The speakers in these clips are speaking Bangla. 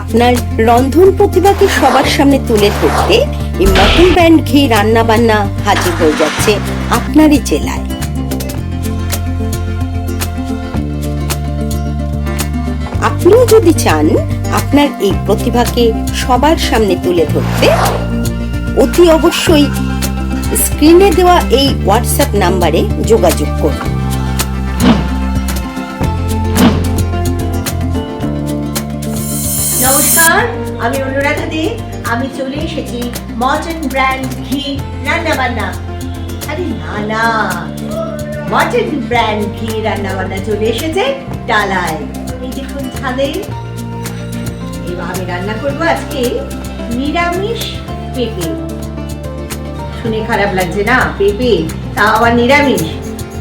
আপনার রন্ধন প্রতিভাকে সবার সামনে তুলে ধরতে এই মটন ব্র্যান্ড ঘি রান্না বান্না হাজির হয়ে যাচ্ছে আপনারই জেলায়। আপনিও যদি চান আপনার এই প্রতিভাকে সবার সামনে তুলে ধরতে, অতি অবশ্যই স্ক্রিনে দেওয়া এই হোয়াটসঅ্যাপ নাম্বারে যোগাযোগ করুন। নমস্কার, আমি অনুরাধা দে, আমি চলে এসেছি মটন ব্র্যান্ড ঘি রান্না বান্না আরে না না মটন ব্র্যান্ড ঘি রান্না বান্না চলে এসেছে ডালায়। এই দেখুন ছাদে। এবার আমি রান্না করব আজকে নিরামিষ পেঁপে। শুনে খারাপ লাগছে না, পেঁপে তা আবার নিরামিষ।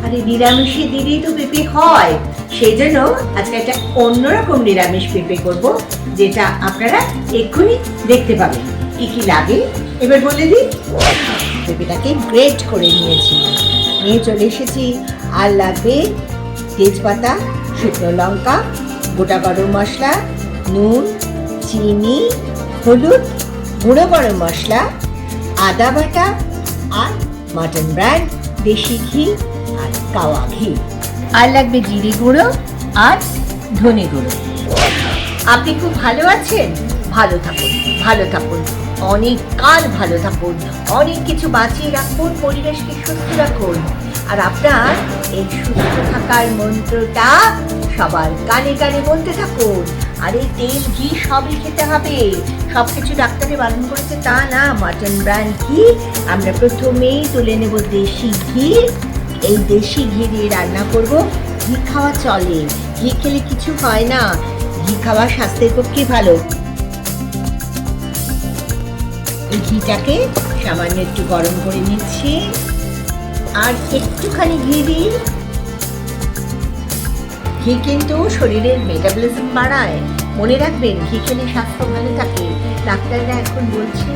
আরে নিরামিষে দিলেই তো পেঁপে হয়। সেই জন্য আজকে একটা অন্যরকম নিরামিষ পেঁপে করব, যেটা আপনারা এক্ষুনি দেখতে পাবেন। কি কি লাগে? এবার বলে দিই, পেঁপেটাকে গ্রেট করে নিয়েছি। নিয়ে চলে এসেছি। আর লাগবে তেজপাতা, শুকনো লঙ্কা, গোটা গরম মশলা, নুন, চিনি, হলুদ, গুঁড়ো গরম মশলা, আদা বাটা, আর মাটন ব্র্যান্ড দেশি ঘি আর কাওয়া ঘি। আর লাগবে জিরে গুঁড়ো আর ধনে গুঁড়ো। আপনি খুব ভালো আছেন? ভালো থাকুন ভালো থাকুন। অনেক কাল ভালো থাকুন। অনেক কিছু বাঁচিয়ে রাখুন, পরিবেশকে সুস্থ রাখুন। আর আপনার এই সুস্থ থাকার মন্ত্রটা সবার কানে কানে বলতে থাকুন। আর এই তেল, ঘি সবই খেতে হবে। সব কিছু ডাক্তারে বারণ করেছে, তা না মাটন ব্র্যান্ড ঘি। আমরা প্রথমেই তুলে নেব দেশি ঘি। এই দেশি ঘি দিয়ে রান্না করব। ঘি খাওয়া চলে। ঘি খেলে কিছু হয় না। ঘি খাওয়া স্বাস্থ্যের পক্ষে ভালো। এই ঘিটাকে সামান্য একটু গরম করে নিচ্ছি। আর একটুখানি ঘি দিই। ঘি কিন্তু শরীরের মেটাবলিজম বাড়ায়। মনে রাখবেন, ঘি খেলে স্বাস্থ্য ভালো থাকে। ডাক্তাররা এখন বলছে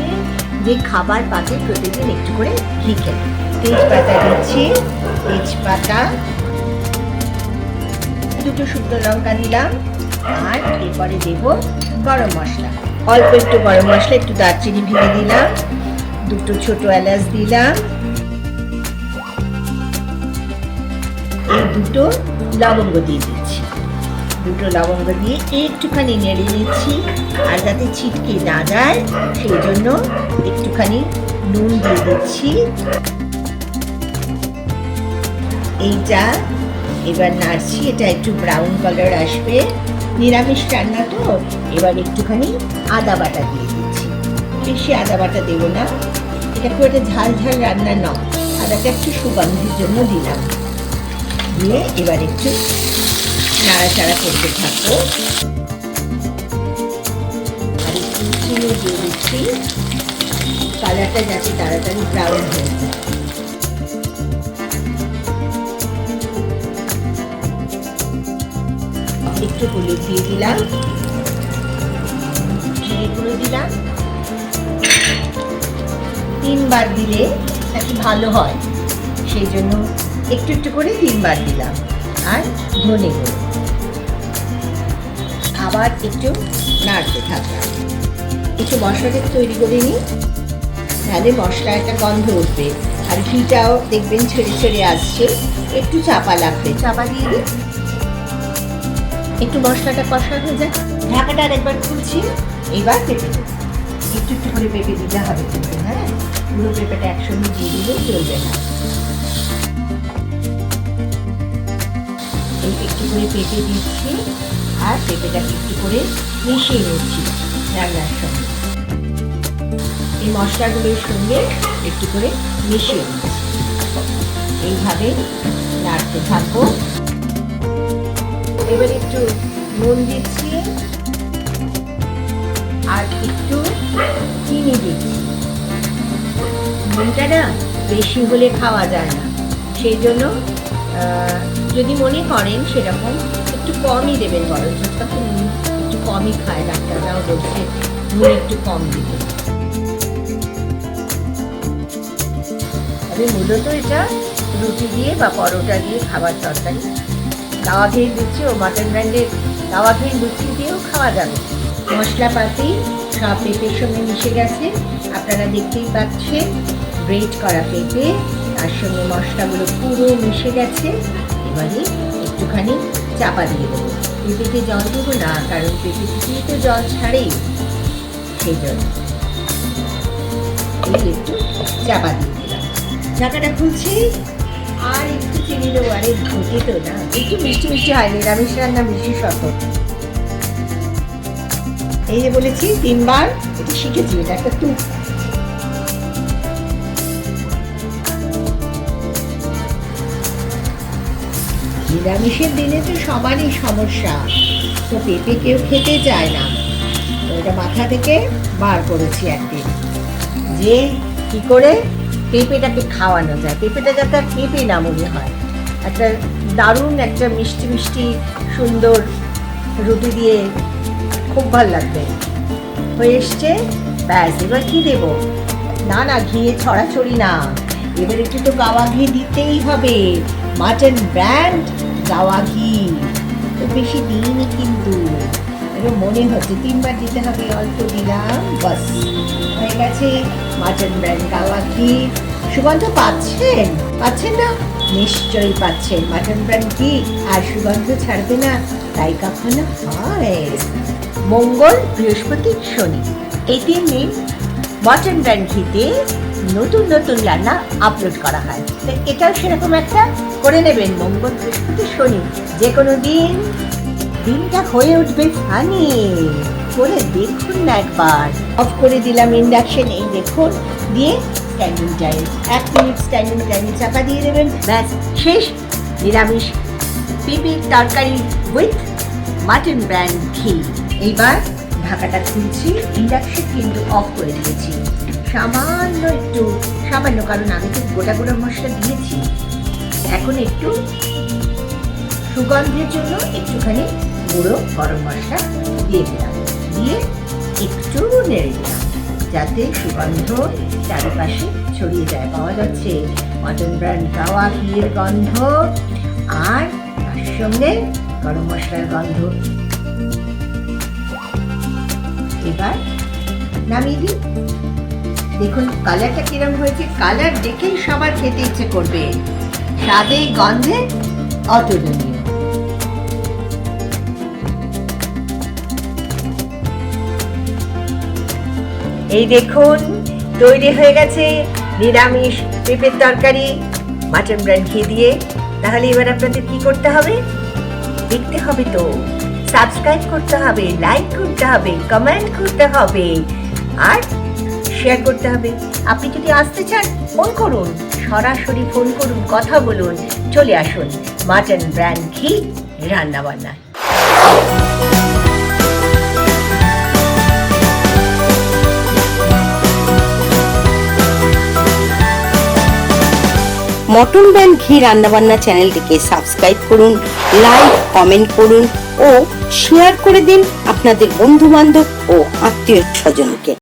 যে খাবার পাতে প্রতিদিন একটু করে ঘি খেতে। তেজপাতা দিচ্ছি। তেজপাতা দুটো শুকনো লঙ্কা দিলাম আর এরপরে দেব গরম মশলা। অল্প একটু গরম মশলা, একটু দারচিনি ভেঙে দিলাম। দুটো ছোট এলাচ দিলাম। এই দুটো লবঙ্গ দিয়ে দিচ্ছি। দুটো লবঙ্গ দিয়ে একটুখানি নেড়ে নিচ্ছি আর যাতে ছিটকে না যায়, সেই জন্য একটুখানি নুন দিয়ে দিচ্ছি। এইটা। এবার নাড়ছি, এটা একটু ব্রাউন কালার আসবে। নিরামিষ রান্না তো, এবার একটুখানি আদা বাটা দিয়ে দিচ্ছি। বেশি আদা বাটা দেবো না। এটা খুব একটা ঝাল ঝাল রান্না নয়, আদাটা একটু সুগন্ধের জন্য দিলাম। দিয়ে এবার একটু নাড়াচাড়া করতে থাকব। আর একটু দিয়ে দিচ্ছি। কালারটা যাতে তাড়াতাড়ি ব্রাউন হয়ে যায়। একটু হলুদ দিয়ে দিলাম। গুঁড়ো দিলাম। তিনবার দিলে নাকি ভালো হয়। সেই জন্য একটু একটু করে তিনবার দিলাম। আর ধনে গুঁড়ো। আবার একটু নাড়তে থাকলাম। একটু মশলাটা তৈরি করে নিই। তাহলে মশলা একটা গন্ধ উঠবে। আর ঘিটাও দেখবেন ছেড়ে ছেড়ে আসছে। একটু চাপা লাগবে। চাপা দিয়ে দিই। একটু মশলাটা কষা হয়ে যায় ঢাকাটা আরেকবার খুলছি। এবার পেঁপে একটু একটু করে পেঁপে দিতে হবে হ্যাঁ? পুরো পেঁপেটা একসঙ্গে দিয়ে দিলেও চলবে না। একটু করে পেঁপে দিচ্ছি আর পেঁপেটাকে একটু করে মিশিয়ে নিচ্ছি রান্নার সঙ্গে। এই মশলাগুলোর সঙ্গে একটু করে মিশিয়ে নিচ্ছি। এইভাবে নাড়তে থাকব। এবার একটু নুন দিচ্ছি। আর একটু চিনি দিচ্ছি। নুনটা না বেশি হলে খাওয়া যায় না। সেই জন্য যদি মনে করেন সেরকম একটু কমই দেবেন বরঞ্চ তখন নুন একটু কমই খায় ডাক্তাররাও বলছে নুন একটু কম দিতে। তবে মূলত এটা রুটি দিয়ে বা পরোটা দিয়ে খাবার তরকারি দাওয়া ঘের লুচি ও মাটন ব্র্যান্ডের তাওয়া ঘের লুচি দিয়েও খাওয়া যাবে। মশলাপাতি সব পেঁপের সঙ্গে মিশে গেছে। আপনারা দেখতেই পাচ্ছেন গ্রেট করা পেঁপে, তার সঙ্গে মশলাগুলো পুরো মিশে গেছে। এবারে একটুখানি চাপা দিয়ে দেবো। পেঁপেতে জল দেবো না, কারণ পেঁপে থেকেই তো জল ছাড়েই সেই জন্য একটু চাপা দিয়ে দিলাম। ঢাকাটা খুলছি। আর একটু চিনি দেবো, আরে ঘটে তো না। একটু মিষ্টি মিষ্টি হয়, নিরামিষ রান্না শত এই যে বলেছি, তিনবার এটা শিখেছি, এটা একটা তুপ নিরামিষের দিনে তো সবারই সমস্যা। তো পেঁপে কেউ খেতে চায় না। তো এটা মাথা থেকে বার করেছি একদিন। যে কি করে পেঁপেটাকে খাওয়ানো যায়। পেঁপেটা যাতে আর পেঁপে না মনে হয়। একটা দারুণ, একটা মিষ্টি মিষ্টি, সুন্দর রুটি দিয়ে খুব ভালো লাগবে। হয়ে এসছে, ব্যাস, এবার কি দেব? না না ঘিয়ে ছড়াছড়ি না। এবার একটু তো গাওয়া ঘি দিতেই হবে। মাটন ব্র্যান্ড গাওয়া ঘি। তো বেশি দিইনি কিন্তু। এটা মনে হচ্ছে। তিনবার দিতে হবে অল্প দিলাম বাস, হয়ে গেছে। মাটন ব্র্যান্ড গাওয়া ঘি সুগন্ধ পাচ্ছেন? পাচ্ছেন না? নিশ্চয়ই পাচ্ছেন। মাটন ব্র্যান্ড ঘি আর সুগন্ধ ছাড়বে না? তাই কখনো হয়? মঙ্গল বৃহস্পতি শনি। এই তিন দিন মটন ব্র্যান্ড ঘিতে নতুন নতুন রান্না আপলোড করা হয়। তো এটাও সেরকম একটা করে নেবেন মঙ্গল বৃহস্পতি শনি। যে কোনো দিন দিনটা হয়ে উঠবে ফানি। করে দেখুন না একবার। অফ করে দিলাম ইন্ডাকশন, এই দেখুন। দিয়ে স্ট্যান্ডিং টাইম এক মিনিট স্ট্যান্ডিং টাইমে চাপা দিয়ে দেবেন। ব্যাস, শেষ। নিরামিষ। পিপির তরকারি উইথ মাটন ব্র্যান্ড ঘি এইবার ঢাকাটা খুলছি, ইন্ডাকশন কিন্তু অফ করে দিয়েছি। সামান্য একটু, সামান্য কারণ আমি তো গোটা গোটা মশলা দিয়েছি। এখন একটু সুগন্ধের জন্য একটুখানি গুঁড়ো গরম মশলা দিয়ে দিলাম। দিয়ে একটু নেড়ে দিলাম, যাতে সুগন্ধ চারিপাশে ছড়িয়ে যায়। পাওয়া যাচ্ছে মটন ব্র্যান্ড গাওয়া ঘিয়ের গন্ধ আর তার সঙ্গে গরম মশলার গন্ধ। এবার নামিয়ে দিই। দেখুন, কালারটা কিরম হয়েছে। কালার দেখেই সবার খেতে ইচ্ছে করবে। স্বাদে গন্ধে অতুলনীয়। এই দেখুন, তৈরি হয়ে গেছে নিরামিষ পেঁপের তরকারি, মাটন ব্র্যান্ড ঘি দিয়ে। তাহলে এবার আপনাদের কি করতে হবে? দেখতে হবে তো। সাবস্ক্রাইব করতে হবে লাইক করতে হবে কমেন্ট করতে হবে, আর শেয়ার করতে হবে। আপনি যদি আসতে চান ফোন করুন, সরাসরি ফোন করুন, কথা বলুন, চলে আসুন মাটন ব্র্যান্ড ঘি রান্না মটন ব্যান্ড ঘি রান্নাবান্না চ্যানেলটিকে সাবস্ক্রাইব করুন, লাইক, কমেন্ট করুন ও শেয়ার করে দিন আপনাদের বন্ধু বান্ধব ও আত্মীয় স্বজনকে